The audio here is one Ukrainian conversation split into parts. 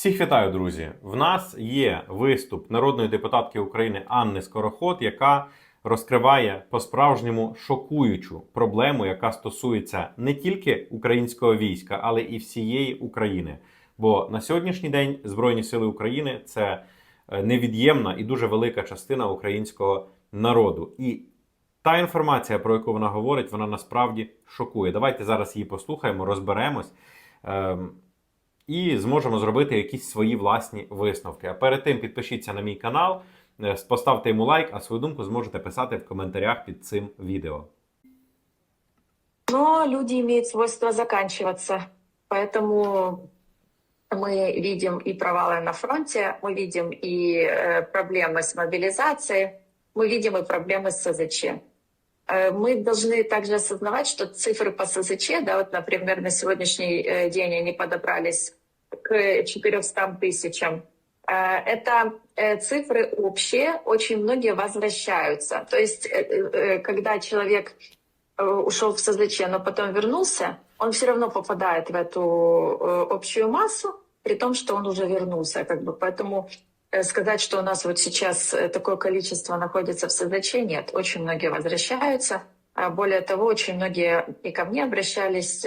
Всіх вітаю, друзі! В нас є виступ народної депутатки України Анни Скороход, яка розкриває по-справжньому шокуючу проблему, яка стосується не тільки українського війська, але і всієї України. Бо на сьогоднішній день Збройні Сили України це е, невід'ємна і дуже велика частина українського народу. І та інформація, про яку вона говорить, вона насправді шокує. Давайте зараз її послухаємо, розберемось Ем, і зможемо зробити якісь свої власні висновки. А перед тим підпишіться на мій канал, е, поставте йому лайк, а свою думку зможете писати в коментарях під цим відео. Но люди имеют свойство заканчиваться. Поэтому мы видим и провалы на фронте, мы видим и э, проблемы с мобилизацией, мы видим и проблемы с СЗЧ. Э, Мы должны также осознавать, что цифры по СЗЧ, да, вот, например, на сегодняшний э, день они подобрались к 400 тысячам. Э, Это э, цифры общие, очень многие возвращаются. То есть, э, когда человек ушел в СЗЧ, но потом вернулся, он все равно попадает в эту общую массу, при том, что он уже вернулся. Как бы. Поэтому сказать, что у нас вот сейчас такое количество находится в СЗЧ, нет. Очень многие возвращаются. А Более того, очень многие и ко мне обращались,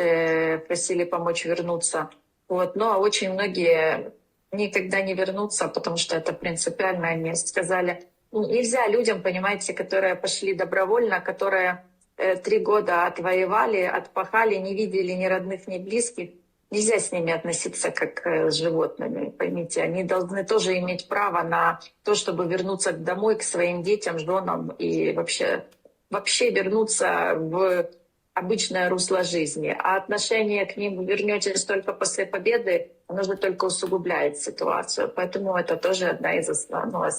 просили помочь вернуться. Вот. Но очень многие никогда не вернутся, потому что это принципиально. Они сказали, «Ну, нельзя людям, понимаете, которые пошли добровольно, которые э, три года отвоевали, отпахали, не видели ни родных, ни близких. Нельзя с ними относиться как э, с животными, поймите. Они должны тоже иметь право на то, чтобы вернуться домой к своим детям, женам и вообще, вообще вернуться в обычное русло жизни. А отношение к ним вы вернетесь только после победы, оно же только усугубляет ситуацию. Поэтому это тоже одна из основных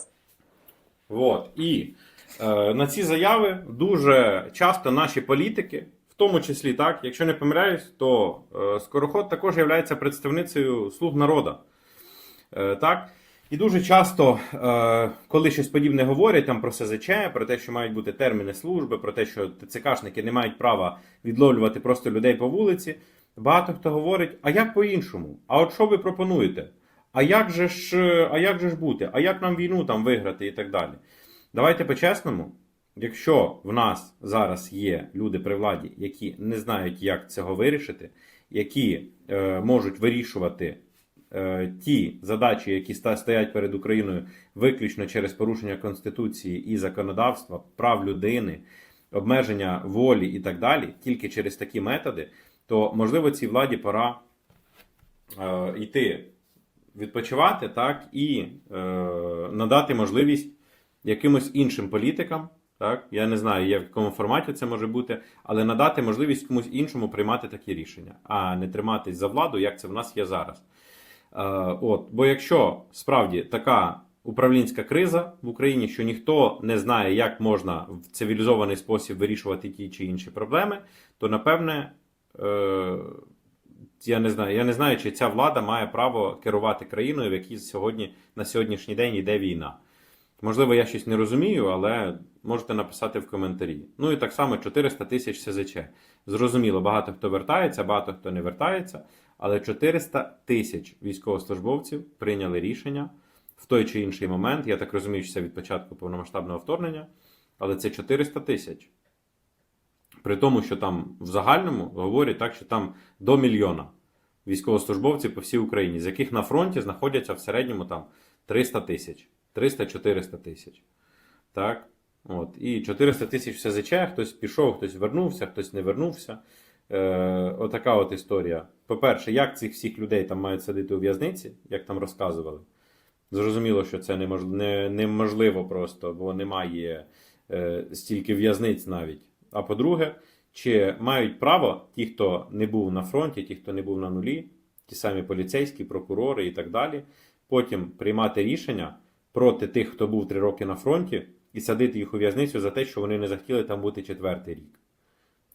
Вот. І е, на ці заяви дуже часто наші політики, в тому числі так, якщо не помиляюсь, то е, Скороход також є представницею слуг народу. Е, так? І дуже часто, е, коли щось подібне говорять там про СЗЧ, про те, що мають бути терміни служби, про те, що ТЦКшники не мають права відловлювати просто людей по вулиці, багато хто говорить: а як по-іншому? А от що ви пропонуєте? А як же ж, е, а як же ж бути? А як нам війну там виграти і так далі? Давайте по-чесному, якщо в нас зараз є люди при владі, які не знають, як цього вирішити, які е, можуть вирішувати ті задачі, які стоять перед Україною виключно через порушення Конституції і законодавства, прав людини, обмеження волі і так далі, тільки через такі методи, то можливо цій владі пора е, йти відпочивати, так, і е, надати можливість якимось іншим політикам, так, я не знаю, в якому форматі це може бути, але надати можливість комусь іншому приймати такі рішення, а не триматись за владу, як це в нас є зараз. Е, от, бо якщо справді така управлінська криза в Україні, що ніхто не знає, як можна в цивілізований спосіб вирішувати ті чи інші проблеми, то напевне. Е, я не знаю, я не знаю, чи ця влада має право керувати країною, в якій сьогодні на сьогоднішній день йде війна. Можливо, я щось не розумію, але можете написати в коментарі. Ну і так само 400 тисяч СЗЧ. Зрозуміло, багато хто вертається, багато хто не вертається, але 400 тисяч військовослужбовців прийняли рішення в той чи інший момент. Я так розумію, що це від початку повномасштабного вторгнення, але це 400 тисяч. При тому, що там в загальному говорять так, що там до мільйона військовослужбовців по всій Україні, з яких на фронті знаходяться в середньому там 300 тисяч, 300-400 тисяч. Так? От. І 400 тисяч в СЗЧ, хтось пішов, хтось вернувся, хтось не вернувся. Е, отака от історія. По-перше, як цих всіх людей там мають сидіти у в'язниці, як там розказували. Зрозуміло, що це немож... не... неможливо просто, бо немає е, стільки в'язниць навіть. А по-друге, чи мають право ті, хто не був на фронті, ті, хто не був на нулі, ті самі поліцейські, прокурори і так далі, потім приймати рішення проти тих, хто був три роки на фронті, і садити їх у в'язницю за те, що вони не захотіли там бути четвертий рік.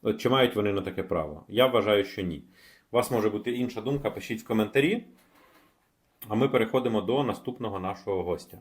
От чи мають вони на таке право? Я вважаю, що ні. У вас може бути інша думка, пишіть в коментарі. А ми переходимо до наступного нашого гостя.